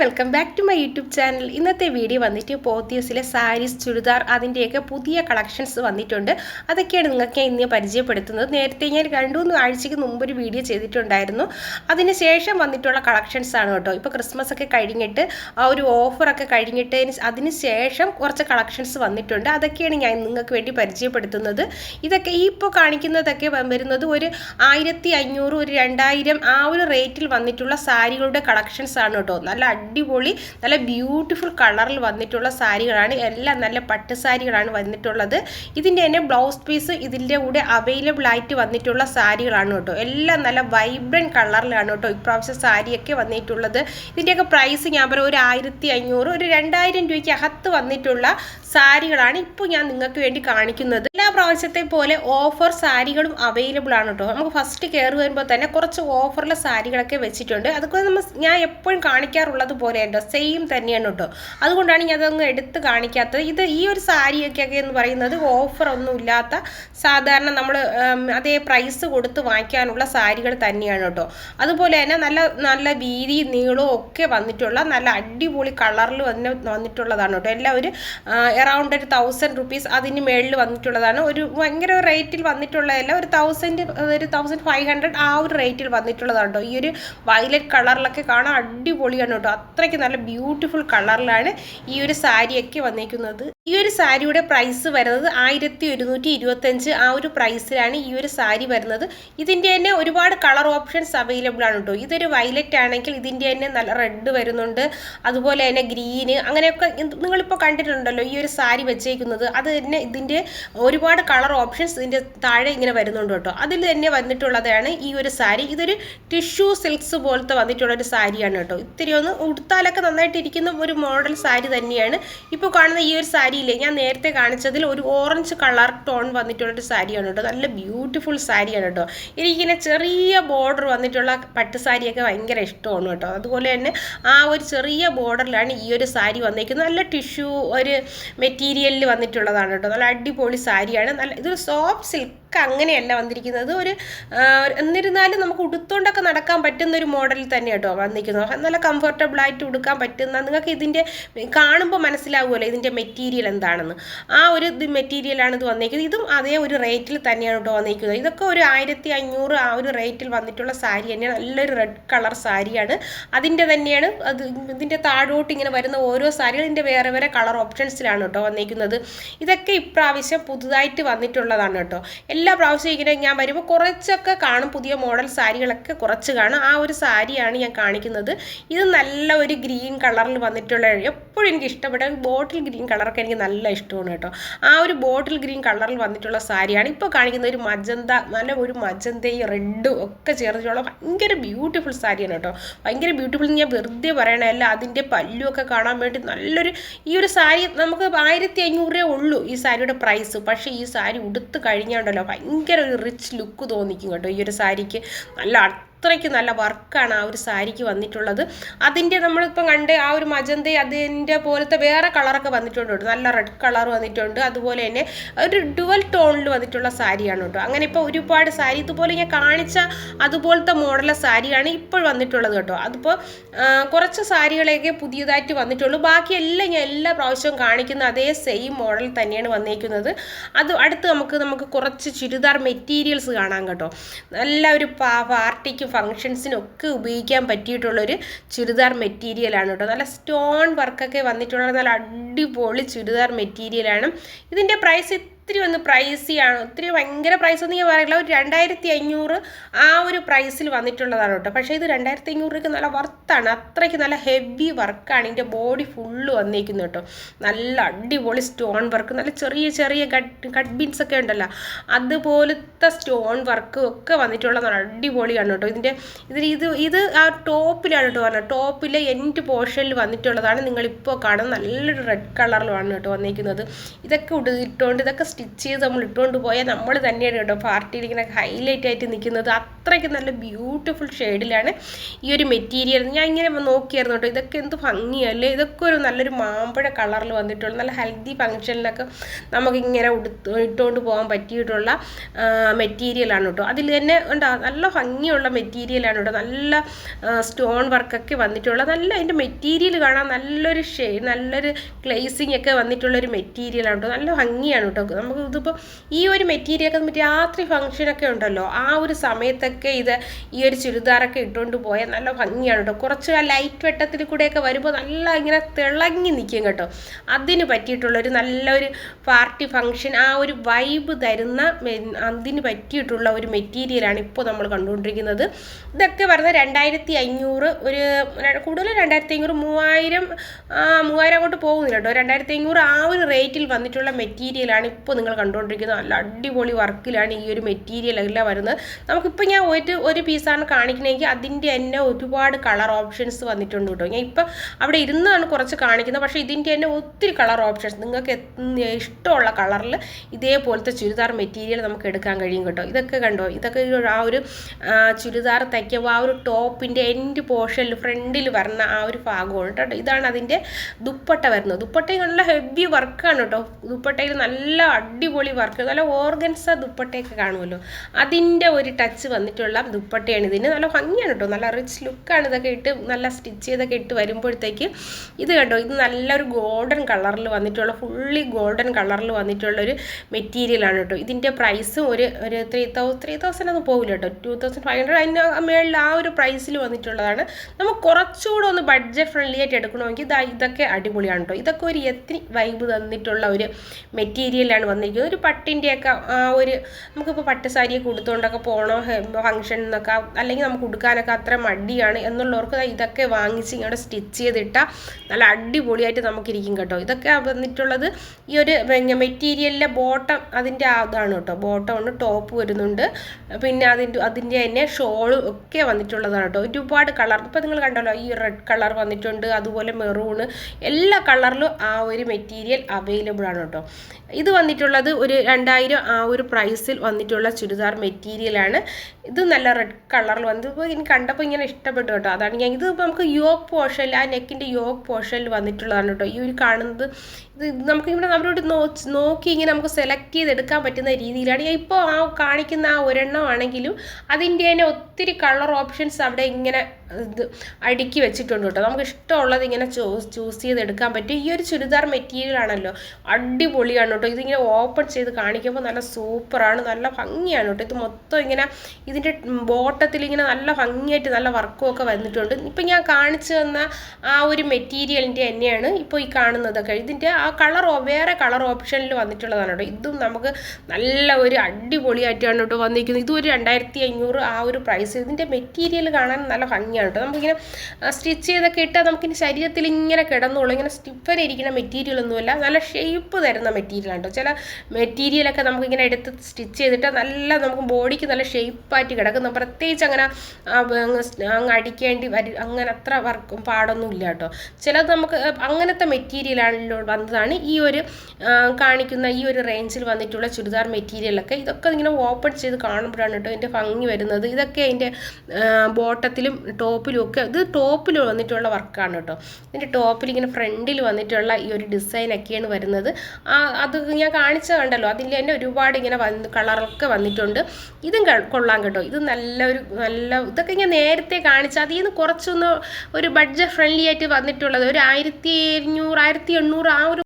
Welcome back to my YouTube channel. ഇന്നത്തെ video വന്നിട്ട് പോത്തിയസിലെ സാരീസ് ചുരിദാർ അതിന്റെയൊക്കെ പുതിയ കളക്ഷൻസ് വന്നിട്ടുണ്ട്. അതൊക്കെയാണ് നിങ്ങൾക്ക് ഇന്ന് പരിചയപ്പെടുത്തുന്നത്. നേരത്തെ ഞാൻ രണ്ടു മൂന്ന് ആഴ്ചയ്ക്ക് മുമ്പ് ഒരു വീഡിയോ ചെയ്തിട്ടുണ്ടായിരുന്നു. അതിന് ശേഷം വന്നിട്ടുള്ള കളക്ഷൻസ് ആണ് കേട്ടോ. ഇപ്പോൾ ക്രിസ്മസ് ഒക്കെ കഴിഞ്ഞിട്ട് ആ ഒരു ഓഫറൊക്കെ കഴിഞ്ഞിട്ട് അതിന് ശേഷം കുറച്ച് കളക്ഷൻസ് വന്നിട്ടുണ്ട്. അതൊക്കെയാണ് ഞാൻ നിങ്ങൾക്ക് വേണ്ടി പരിചയപ്പെടുത്തുന്നത്. ഇതൊക്കെ ഈ ഇപ്പോൾ കാണിക്കുന്നതൊക്കെ വരുന്നത് ഒരു ആയിരത്തി അഞ്ഞൂറ് ഒരു രണ്ടായിരം ആ ഒരു റേറ്റിൽ വന്നിട്ടുള്ള സാരികളുടെ കളക്ഷൻസ് ആണ് കേട്ടോ. നല്ല അടിപൊളി നല്ല ബ്യൂട്ടിഫുൾ കളറിൽ വന്നിട്ടുള്ള സാരികളാണ്. എല്ലാം നല്ല പട്ട് സാരികളാണ് വന്നിട്ടുള്ളത്. ഇതിന്റെ തന്നെ ബ്ലൗസ് പീസ് ഇതിന്റെ കൂടെ അവൈലബിൾ ആയിട്ട് വന്നിട്ടുള്ള സാരികളാണ് കേട്ടോ. എല്ലാം നല്ല വൈബ്രന്റ് കളറിലാണ് കേട്ടോ ഇപ്രാവശ്യം സാരിയൊക്കെ വന്നിട്ടുള്ളത്. ഇതിന്റെയൊക്കെ പ്രൈസ് ഞാൻ പറയാം ഒരു ആയിരത്തി അഞ്ഞൂറ് ഒരു രണ്ടായിരം രൂപയ്ക്ക് അകത്ത് വന്നിട്ടുള്ള സാരികളാണ് ഇപ്പോൾ ഞാൻ നിങ്ങൾക്ക് വേണ്ടി കാണിക്കുന്നത്. എല്ലാ പ്രാവശ്യത്തെ പോലെ ഓഫർ സാരികളും അവൈലബിൾ ആണ് കേട്ടോ നമുക്ക് ഫസ്റ്റ് കയറി വരുമ്പോൾ തന്നെ കുറച്ച് ഓഫറിലെ സാരികളൊക്കെ വെച്ചിട്ടുണ്ട്. അതൊക്കെ നമ്മൾ ഞാൻ എപ്പോഴും കാണിക്കാറുള്ളത് പോലെ ഉണ്ടോ സെയിം തന്നെയാണ് കേട്ടോ അതുകൊണ്ടാണ് ഞാൻ അതൊന്നും എടുത്ത് കാണിക്കാത്തത്. ഇത് ഈ ഒരു സാരിയൊക്കെ എന്ന് പറയുന്നത് ഓഫർ ഒന്നും ഇല്ലാത്ത സാധാരണ നമ്മൾ അതേ പ്രൈസ് കൊടുത്ത് വാങ്ങിക്കാനുള്ള സാരികൾ തന്നെയാണ് കേട്ടോ അതുപോലെ തന്നെ നല്ല നല്ല വീതി നീളവും ഒക്കെ വന്നിട്ടുള്ള നല്ല അടിപൊളി കളറിൽ വന്ന് വന്നിട്ടുള്ളതാണ് കേട്ടോ എല്ലാം ഒരു എറൗണ്ട് ഒരു തൗസൻഡ് റുപ്പീസ് അതിന് മേളിൽ വന്നിട്ടുള്ളതാണ്. ഒരു ഭയങ്കര റേറ്റിൽ വന്നിട്ടുള്ളതല്ല ഒരു തൗസൻഡ് ഒരു തൗസൻഡ് ഫൈവ് ഹൺഡ്രഡ് ആ ഒരു റേറ്റിൽ വന്നിട്ടുള്ളതാണ് കേട്ടോ ഈ ഒരു വയലറ്റ് കളറിലൊക്കെ കാണാൻ അടിപൊളിയാണ് കേട്ടോ അത്രയ്ക്ക് നല്ല ബ്യൂട്ടിഫുൾ കളറിലാണ് ഈ ഒരു സാരിയൊക്കെ വന്നിരിക്കുന്നത് ഈ ഒരു സാരിയുടെ പ്രൈസ് വരുന്നത് ആയിരത്തി ഒരുന്നൂറ്റി ഇരുപത്തഞ്ച് ആ ഒരു പ്രൈസിലാണ് ഈ ഒരു സാരി വരുന്നത്. ഇതിന്റെ തന്നെ ഒരുപാട് കളർ ഓപ്ഷൻസ് അവൈലബിൾ ആണ് കേട്ടോ ഇതൊരു വയലറ്റ് ആണെങ്കിൽ ഇതിന്റെ തന്നെ നല്ല റെഡ് വരുന്നുണ്ട്. അതുപോലെ തന്നെ ഗ്രീന് അങ്ങനെയൊക്കെ നിങ്ങളിപ്പോൾ കണ്ടിട്ടുണ്ടല്ലോ ഈ ഒരു സാരി വെച്ചേക്കുന്നത്. അത് തന്നെ ഇതിന്റെ ഒരുപാട് കളർ ഓപ്ഷൻസ് ഇതിന്റെ താഴെ ഇങ്ങനെ വരുന്നുണ്ട് കേട്ടോ അതിൽ തന്നെ വന്നിട്ടുള്ളതാണ് ഈ ഒരു സാരി. ഇതൊരു ടിഷ്യൂ സിൽക്സ് പോലത്തെ വന്നിട്ടുള്ള ഒരു സാരിയാണ് കേട്ടോ ഇത്തിരി ഒന്ന് ഉടുത്താലൊക്കെ നന്നായിട്ട് ഇരിക്കുന്ന ഒരു മോഡൽ സാരി തന്നെയാണ്. ഇപ്പോൾ കാണുന്ന ഈ ഒരു സാരിയില്ലേ? ഞാൻ നേരത്തെ കാണിച്ചതിൽ ഒരു ഓറഞ്ച് കളർ ടോൺ വന്നിട്ടുള്ള ഒരു സാരിയാണ് കേട്ടോ. നല്ല ബ്യൂട്ടിഫുൾ സാരിയാണ് കേട്ടോ. എനിക്കിങ്ങനെ ചെറിയ ബോർഡർ വന്നിട്ടുള്ള പട്ട് സാരിയൊക്കെ ഭയങ്കര ഇഷ്ടമാണ് കേട്ടോ. അതുപോലെ തന്നെ ആ ഒരു ചെറിയ ബോർഡറിലാണ് ഈ ഒരു സാരി വന്നിരിക്കുന്നത് നല്ല ടിഷ്യൂ ഒരു മെറ്റീരിയലിൽ വന്നിട്ടുള്ളതാണ് കേട്ടോ. നല്ല അടിപൊളി സാരിയാണ്. നല്ല ഇതൊരു സോഫ്റ്റ് സിൽക്ക് അങ്ങനെയല്ല വന്നിരിക്കുന്നത്. ഒരു എന്നിരുന്നാലും നമുക്ക് ഉടുത്തോണ്ടൊക്കെ നടക്കാൻ പറ്റുന്ന ഒരു മോഡലിൽ തന്നെ കേട്ടോ വന്നിരിക്കുന്നത്. നല്ല കംഫർട്ടബിൾ ആയിട്ട് ഉടുക്കാൻ പറ്റുന്ന നിങ്ങൾക്ക് ഇതിന്റെ കാണുമ്പോൾ മനസ്സിലാവുമല്ലോ ഇതിന്റെ മെറ്റീരിയൽ എന്താണെന്ന്. ആ ഒരു ഇത് മെറ്റീരിയലാണ് ഇത് വന്നിരിക്കുന്നത്. ഇതും അതേ ഒരു റേറ്റിൽ തന്നെയാണ് കേട്ടോ വന്നിരിക്കുന്നത്. ഇതൊക്കെ ഒരു ആയിരത്തി അഞ്ഞൂറ് ആ ഒരു റേറ്റിൽ വന്നിട്ടുള്ള സാരി തന്നെയാണ്. നല്ലൊരു റെഡ് കളർ സാരിയാണ്. അതിന്റെ തന്നെയാണ് അത് ഇതിന്റെ താഴോട്ട് ഇങ്ങനെ വരുന്ന ഓരോ സാരികളും ഇതിന്റെ വേറെ വേറെ കളർ ഓപ്ഷൻസിലാണ് കേട്ടോ വന്നിരിക്കുന്നത്. ഇതൊക്കെ ഇപ്രാവശ്യം പുതുതായിട്ട് വന്നിട്ടുള്ളതാണ് കേട്ടോ. പ്രാവശ്യവും ഇങ്ങനെ ഞാൻ വരുമ്പോൾ കുറച്ചൊക്കെ കാണും. പുതിയ മോഡൽ സാരികളൊക്കെ കുറച്ച് കാണും. ആ ഒരു സാരിയാണ് ഞാൻ കാണിക്കുന്നത്. ഇത് നല്ല ഒരു ഗ്രീൻ കളറിൽ വന്നിട്ടുള്ള എപ്പോഴും എനിക്ക് ഇഷ്ടപ്പെട്ട ബോട്ടിൽ ഗ്രീൻ കളറൊക്കെ എനിക്ക് നല്ല ഇഷ്ടമാണ് കേട്ടോ. ആ ഒരു ബോട്ടിൽ ഗ്രീൻ കളറിൽ വന്നിട്ടുള്ള സാരിയാണ്. ഇപ്പോൾ കാണിക്കുന്ന ഒരു മജന്ത നല്ല ഒരു മജന്തയും റെഡും ഒക്കെ ചേർന്നിട്ടുള്ള ഭയങ്കര ബ്യൂട്ടിഫുൾ സാരിയാണ് കേട്ടോ. ഭയങ്കര ബ്യൂട്ടിഫുൾ ഞാൻ വെറുതെ പറയണമല്ല അതിന്റെ പല്ലുമൊക്കെ കാണാൻ വേണ്ടി നല്ലൊരു ഈ ഒരു സാരി നമുക്ക് ആയിരത്തി അഞ്ഞൂറ് രൂപ ഉള്ളൂ ഈ സാരിയുടെ പ്രൈസ് പക്ഷേ ഈ സാരി ഉടുത്ത് കഴിഞ്ഞാണ്ടല്ലോ ഭയങ്കര ഒരു റിച്ച് ലുക്ക് തോന്നിക്കും കേട്ടോ ഈ ഒരു സാരിക്ക്. നല്ല അത്രയ്ക്ക് നല്ല വർക്കാണ് ആ ഒരു സാരിക്ക് വന്നിട്ടുള്ളത്. അതിന്റെ നമ്മളിപ്പം കണ്ട് ആ ഒരു മജന്ത അതിന്റെ പോലത്തെ വേറെ കളറൊക്കെ വന്നിട്ടുണ്ട് നല്ല റെഡ് കളർ വന്നിട്ടുണ്ട്. അതുപോലെ തന്നെ ഒരു ഡുവൽ ടോണിൽ വന്നിട്ടുള്ള സാരിയാണ് കേട്ടോ. അങ്ങനെ ഇപ്പോൾ ഒരുപാട് സാരി ഇതുപോലെ ഞാൻ കാണിച്ച അതുപോലത്തെ മോഡലെ സാരിയാണ് ഇപ്പോൾ വന്നിട്ടുള്ളത് കേട്ടോ. അതിപ്പോൾ കുറച്ച് സാരികളെയൊക്കെ പുതിയതായിട്ട് വന്നിട്ടുള്ളൂ. ബാക്കിയെല്ലാം ഞാൻ എല്ലാ പ്രാവശ്യവും കാണിക്കുന്ന അതേ സെയിം മോഡൽ തന്നെയാണ് വന്നിരിക്കുന്നത് അത് അടുത്ത് നമുക്ക് നമുക്ക് കുറച്ച് ചുരിദാർ മെറ്റീരിയൽസ് കാണാം കേട്ടോ. നല്ല ഒരു പാർട്ടിക്കും ഫങ്ഷൻസിനൊക്കെ ഉപയോഗിക്കാൻ പറ്റിയിട്ടുള്ളൊരു ചുരിദാർ മെറ്റീരിയലാണ് കേട്ടോ. നല്ല സ്റ്റോൺ വർക്കൊക്കെ വന്നിട്ടുള്ള നല്ല അടിപൊളി ചുരിദാർ മെറ്റീരിയലാണ്. ഇതിന്റെ പ്രൈസ് ഒത്തിരി ഒന്ന് പ്രൈസിയാണ് ഒത്തിരി ഭയങ്കര പ്രൈസ് എന്ന് ഞാൻ പറയില്ല. ഒരു രണ്ടായിരത്തി അഞ്ഞൂറ് ആ ഒരു പ്രൈസിൽ വന്നിട്ടുള്ളതാണ് കേട്ടോ. പക്ഷേ ഇത് രണ്ടായിരത്തി അഞ്ഞൂറ് നല്ല വർത്താണ് അത്രയ്ക്ക് നല്ല ഹെവി വർക്കാണ് ഇതിന്റെ ബോഡി ഫുള്ള് വന്നിരിക്കുന്നത് കേട്ടോ. നല്ല അടിപൊളി സ്റ്റോൺ വർക്ക് നല്ല ചെറിയ ചെറിയ കട്ട് കട്ട് ബീൻസ് ഒക്കെ ഉണ്ടല്ലോ. അതുപോലത്തെ സ്റ്റോൺ വർക്ക് ഒക്കെ വന്നിട്ടുള്ളതാണ്. അടിപൊളിയാണ് കേട്ടോ. ഇതിന്റെ ഇതിൽ ഇത് ഇത് ആ ടോപ്പിലാണ് കേട്ടോ പറഞ്ഞത്. ടോപ്പിലെ എൻഡ് പോർഷനിൽ വന്നിട്ടുള്ളതാണ്. നിങ്ങളിപ്പോൾ കാണുന്നത് നല്ലൊരു റെഡ് കളറിലാണ് കേട്ടോ വന്നിരിക്കുന്നത് ഇതൊക്കെ ഇട്ടുകൊണ്ട് ഇതൊക്കെ സ്റ്റിച്ച് ചെയ്ത് നമ്മൾ ഇട്ടുകൊണ്ട് പോയാൽ നമ്മൾ തന്നെയാണ് കേട്ടോ പാർട്ടിയിൽ ഇങ്ങനെ ഹൈലൈറ്റ് ആയിട്ട് നിൽക്കുന്നത്. അത്രയ്ക്ക് നല്ല ബ്യൂട്ടിഫുൾ ഷെയ്ഡിലാണ് ഈ ഒരു മെറ്റീരിയൽ ഞാൻ ഇങ്ങനെ നോക്കിയായിരുന്നു കേട്ടോ. ഇതൊക്കെ എന്ത് ഭംഗിയല്ലേ? ഇതൊക്കെ ഒരു നല്ലൊരു മാമ്പഴ കളറിൽ വന്നിട്ടുള്ള നല്ല ഹെൽത്തി ഫങ്ഷനിലൊക്കെ നമുക്കിങ്ങനെ ഉടുത്ത് ഇട്ടുകൊണ്ട് പോകാൻ പറ്റിയിട്ടുള്ള മെറ്റീരിയലാണ് കേട്ടോ. അതിൽ തന്നെ ഉണ്ടാകും നല്ല ഭംഗിയുള്ള മെറ്റീരിയലാണ് കേട്ടോ. നല്ല സ്റ്റോൺ വർക്കൊക്കെ വന്നിട്ടുള്ള നല്ല അതിന്റെ മെറ്റീരിയൽ കാണാൻ നല്ലൊരു ഷെയ്ഡ് നല്ലൊരു ഗ്ലേസിങ് ഒക്കെ വന്നിട്ടുള്ളൊരു മെറ്റീരിയലാണ് കേട്ടോ. നല്ല ഭംഗിയാണ് കേട്ടോ. നമുക്ക് ഇതിപ്പോൾ ഈ ഒരു മെറ്റീരിയൽ ഒക്കെ രാത്രി ഫംഗ്ഷനൊക്കെ ഉണ്ടല്ലോ ആ ഒരു സമയത്തൊക്കെ ഇത് ഈ ഒരു ചുരിദാറൊക്കെ ഇട്ടുകൊണ്ട് പോയാൽ നല്ല ഭംഗിയാണ് കേട്ടോ. കുറച്ച് ആ ലൈറ്റ് വെട്ടത്തിൽ കൂടെയൊക്കെ വരുമ്പോൾ നല്ല ഇങ്ങനെ തിളങ്ങി നിൽക്കും കേട്ടോ. അതിന് പറ്റിയിട്ടുള്ളൊരു നല്ലൊരു പാർട്ടി ഫംഗ്ഷൻ ആ ഒരു വൈബ് തരുന്ന അതിന് പറ്റിയിട്ടുള്ള ഒരു മെറ്റീരിയലാണ് ഇപ്പോൾ നമ്മൾ കണ്ടുകൊണ്ടിരിക്കുന്നത്. ഇതൊക്കെ പറഞ്ഞ രണ്ടായിരത്തി അഞ്ഞൂറ് ഒരു കൂടുതൽ രണ്ടായിരത്തി അഞ്ഞൂറ് മൂവായിരം മൂവായിരം അങ്ങോട്ട് പോകുന്നില്ല കേട്ടോ. രണ്ടായിരത്തി അഞ്ഞൂറ് ആ ഒരു റേറ്റിൽ വന്നിട്ടുള്ള മെറ്റീരിയലാണ് ഇപ്പോൾ നിങ്ങൾ കണ്ടുകൊണ്ടിരിക്കുന്നത് നല്ല അടിപൊളി വർക്കിലാണ് ഈ ഒരു മെറ്റീരിയൽ എല്ലാം വരുന്നത്. നമുക്കിപ്പോൾ ഞാൻ ഒരു ഒരു പീസാണ് കാണിക്കണമെങ്കിൽ അതിന്റെ തന്നെ ഒരുപാട് കളർ ഓപ്ഷൻസ് വന്നിട്ടുണ്ട് കേട്ടോ. ഞാൻ ഇപ്പം അവിടെ ഇരുന്നാണ് കുറച്ച് കാണിക്കുന്നത്. പക്ഷേ ഇതിന്റെ തന്നെ ഒത്തിരി കളർ ഓപ്ഷൻസ് നിങ്ങൾക്ക് ഇഷ്ടമുള്ള കളറിൽ ഇതേപോലത്തെ ചുരിദാർ മെറ്റീരിയൽ നമുക്ക് എടുക്കാൻ കഴിയും കേട്ടോ. ഇതൊക്കെ കണ്ടോ? ഇതൊക്കെ ആ ഒരു ചുരിദാർ തയ്ക്കുമ്പോൾ ആ ഒരു ടോപ്പിന്റെ എൻഡ് പോർഷനിൽ ഫ്രണ്ടിൽ വരുന്ന ആ ഒരു ഭാഗമാണ് കേട്ടോ. ഇതാണ് അതിന്റെ ദുപ്പട്ട വരുന്നത്. ദുപ്പട്ടയും നല്ല ഹെവി വർക്കാണ് കേട്ടോ. ദുപ്പട്ടയിൽ നല്ല അടിപൊളി വർക്ക് നല്ല ഓർഗൻസ ദുപ്പട്ടയൊക്കെ കാണുമല്ലോ. അതിന്റെ ഒരു ടച്ച് വന്നിട്ടുള്ള ദുപ്പട്ടയാണ് ഇതിന്. നല്ല ഭംഗിയാണ് കേട്ടോ നല്ല റിച്ച് ലുക്കാണ് ഇതൊക്കെ ഇട്ട് നല്ല സ്റ്റിച്ച് ചെയ്തൊക്കെ ഇട്ട് വരുമ്പോഴത്തേക്ക് ഇത് കേട്ടോ ഇത് നല്ലൊരു ഗോൾഡൻ കളറിൽ വന്നിട്ടുള്ള ഫുള്ളി ഗോൾഡൻ കളറിൽ വന്നിട്ടുള്ള ഒരു മെറ്റീരിയലാണ് കേട്ടോ ഇതിന്റെ പ്രൈസും ഒരു ഒരു ത്രീ തൗസൻഡ് ത്രീ തൗസൻഡ് ഒന്നും പോകില്ല കേട്ടോ ടു തൗസൻഡ് ഫൈവ് ഹൺഡ്രഡ് അതിന്റെ മേളിൽ ആ ഒരു പ്രൈസിൽ വന്നിട്ടുള്ളതാണ്. നമുക്ക് കുറച്ചുകൂടെ ഒന്ന് ബഡ്ജറ്റ് ഫ്രണ്ട്ലി ആയിട്ട് എടുക്കണമെങ്കിൽ ഇതൊക്കെ അടിപൊളിയാണ് കേട്ടോ ഇതൊക്കെ ഒരു എത്തി വൈബ് തന്നിട്ടുള്ള ഒരു മെറ്റീരിയലാണ് വന്നിരിക്കുന്നത് ഒരു പട്ടിന്റെയൊക്കെ ആ ഒരു നമുക്കിപ്പോൾ പട്ട് സാരിയൊക്കെ പോകണോ ഫംഗ്ഷൻ എന്നൊക്കെ അല്ലെങ്കിൽ നമുക്ക് ഉടുക്കാനൊക്കെ അത്ര മടിയാണ് എന്നുള്ളവർക്ക് ഇതൊക്കെ വാങ്ങിച്ച് ഇങ്ങോട്ട് സ്റ്റിച്ച് ചെയ്തിട്ടാൽ നല്ല അടിപൊളിയായിട്ട് നമുക്കിരിക്കും കേട്ടോ. ഇതൊക്കെ വന്നിട്ടുള്ളത് ഈ ഒരു മെറ്റീരിയലിലെ ബോട്ടം അതിന്റെ അതാണ് കേട്ടോ. ബോട്ടം ഉണ്ട് ടോപ്പ് വരുന്നുണ്ട്. പിന്നെ അതിന്റെ അതിന്റെ തന്നെ ഷോളും ഒക്കെ വന്നിട്ടുള്ളതാണ് കേട്ടോ. ഒരുപാട് കളർ ഇപ്പോൾ നിങ്ങൾ കണ്ടല്ലോ ഈ റെഡ് കളർ വന്നിട്ടുണ്ട് അതുപോലെ മെറൂണ് എല്ലാ കളറിലും ആ ഒരു മെറ്റീരിയൽ അവൈലബിൾ ആണ് കേട്ടോ. ഇത് വന്നിട്ടുള്ളത് ഒരു രണ്ടായിരം ആ ഒരു പ്രൈസിൽ വന്നിട്ടുള്ള ചുരിദാർ മെറ്റീരിയലാണ് ഇത് നല്ല റെഡ് കളറിൽ വന്നത്. ഇപ്പോൾ എനിക്ക് കണ്ടപ്പോൾ ഇങ്ങനെ ഇഷ്ടപ്പെട്ടു കേട്ടോ. അതാണ് ഞാൻ ഇത് നമുക്ക് യോക്ക് പോർഷനിൽ ആ നെക്കിന്റെ യോക്ക് പോർഷനിൽ വന്നിട്ടുള്ളതാണ് കേട്ടോ. ഈ ഒരു കാണുന്നത്. ഇത് നമുക്ക് ഇവിടെ അവരോട് നോക്കി ഇങ്ങനെ നമുക്ക് സെലക്ട് ചെയ്തെടുക്കാൻ പറ്റുന്ന രീതിയിലാണ്. ഞാൻ ഇപ്പോൾ ആ കാണിക്കുന്ന ആ ഒരെണ്ണം ആണെങ്കിലും അതിന്റെ തന്നെ ഒത്തിരി കളർ ഓപ്ഷൻസ് അവിടെ ഇങ്ങനെ ഇത് അടുക്കി വെച്ചിട്ടുണ്ട് കേട്ടോ. നമുക്ക് ഇഷ്ടമുള്ളത് ഇങ്ങനെ ചൂസ് ചൂസ് ചെയ്തെടുക്കാൻ പറ്റും. ഈ ഒരു ചുരിദാർ മെറ്റീരിയൽ ആണല്ലോ. അടിപൊളിയാണ് കേട്ടോ. ഇതിങ്ങനെ ഓപ്പൺ ചെയ്ത് കാണിക്കുമ്പോൾ നല്ല സൂപ്പറാണ്. നല്ല ഭംഗിയാണ് കേട്ടോ. ഇത് മൊത്തം ഇങ്ങനെ ഇതിന്റെ ബോട്ടത്തിൽ ഇങ്ങനെ നല്ല ഭംഗിയായിട്ട് നല്ല വർക്കും ഒക്കെ വന്നിട്ടുണ്ട്. ഇപ്പം ഞാൻ കാണിച്ചു തന്ന ആ ഒരു മെറ്റീരിയലിന്റെ തന്നെയാണ് ഇപ്പോൾ ഈ കാണുന്നതൊക്കെ. ഇതിന്റെ ആ കളർ വേറെ കളർ ഓപ്ഷനിൽ വന്നിട്ടുള്ളതാണ് കേട്ടോ. ഇതും നമുക്ക് നല്ല ഒരു അടിപൊളിയായിട്ടാണ് കേട്ടോ വന്നിരിക്കുന്നത്. ഇതും ഒരു രണ്ടായിരത്തി അഞ്ഞൂറ് ആ ഒരു പ്രൈസ് ഇതിന്റെ മെറ്റീരിയൽ കാണാൻ നല്ല ഭംഗിയാണ് കേട്ടോ. നമുക്കിങ്ങനെ സ്റ്റിച്ച് ചെയ്തൊക്കെ ഇട്ടാൽ നമുക്കിനി ശരീരത്തിൽ ഇങ്ങനെ കിടന്നുള്ളൂ ഇങ്ങനെ സ്റ്റിഫൻ ഇരിക്കുന്ന മെറ്റീരിയൽ ഒന്നുമല്ല. നല്ല ഷേപ്പ് തരുന്ന മെറ്റീരിയലാണ് കേട്ടോ. ചില മെറ്റീരിയലൊക്കെ നമുക്കിങ്ങനെ എടുത്ത് സ്റ്റിച്ച് ചെയ്തിട്ട് നല്ല നമുക്ക് ബോഡിക്ക് നല്ല ഷേപ്പായിട്ട് കിടക്കും പ്രത്യേകിച്ച് അങ്ങനെ അങ്ങ് അടിക്കേണ്ടി വരി അങ്ങനെ അത്ര വർക്കും പാടൊന്നും ഇല്ല കേട്ടോ. ചിലത് നമുക്ക് അങ്ങനത്തെ മെറ്റീരിയലാണല്ലോ വന്നതാണ്. ഈ ഒരു കാണിക്കുന്ന ഈ ഒരു റേഞ്ചിൽ വന്നിട്ടുള്ള ചുരിദാർ മെറ്റീരിയലൊക്കെ ഇതൊക്കെ ഇങ്ങനെ ഓപ്പൺ ചെയ്ത് കാണുമ്പോഴാണ് കേട്ടോ ഇതിന്റെ ഭംഗി വരുന്നത്. ഇതൊക്കെ അതിന്റെ ബോട്ടത്തിലും ടോപ്പിലും ഒക്കെ ഇത് ടോപ്പിൽ വന്നിട്ടുള്ള വർക്കാണ് കേട്ടോ. ഇതിന്റെ ടോപ്പിൽ ഇങ്ങനെ ഫ്രണ്ടിൽ വന്നിട്ടുള്ള ഈ ഒരു ഡിസൈനൊക്കെയാണ് വരുന്നത്. അത് ഞാൻ കാണിച്ച കണ്ടല്ലോ അതിൽ തന്നെ ഒരുപാട് ഇങ്ങനെ വന്ന് കളറൊക്കെ വന്നിട്ടുണ്ട്. ഇതും കൊള്ളാം കേട്ടോ. ഇത് നല്ലൊരു നല്ല ഇതൊക്കെ ഞാൻ നേരത്തെ കാണിച്ച അതിൽ നിന്ന് കുറച്ചൊന്ന് ഒരു ബഡ്ജറ്റ് ഫ്രണ്ട്ലി ആയിട്ട് വന്നിട്ടുള്ളത് ഒരു ആയിരത്തി അഞ്ഞൂറ് ആയിരത്തി എണ്ണൂറ് ആ ഒരു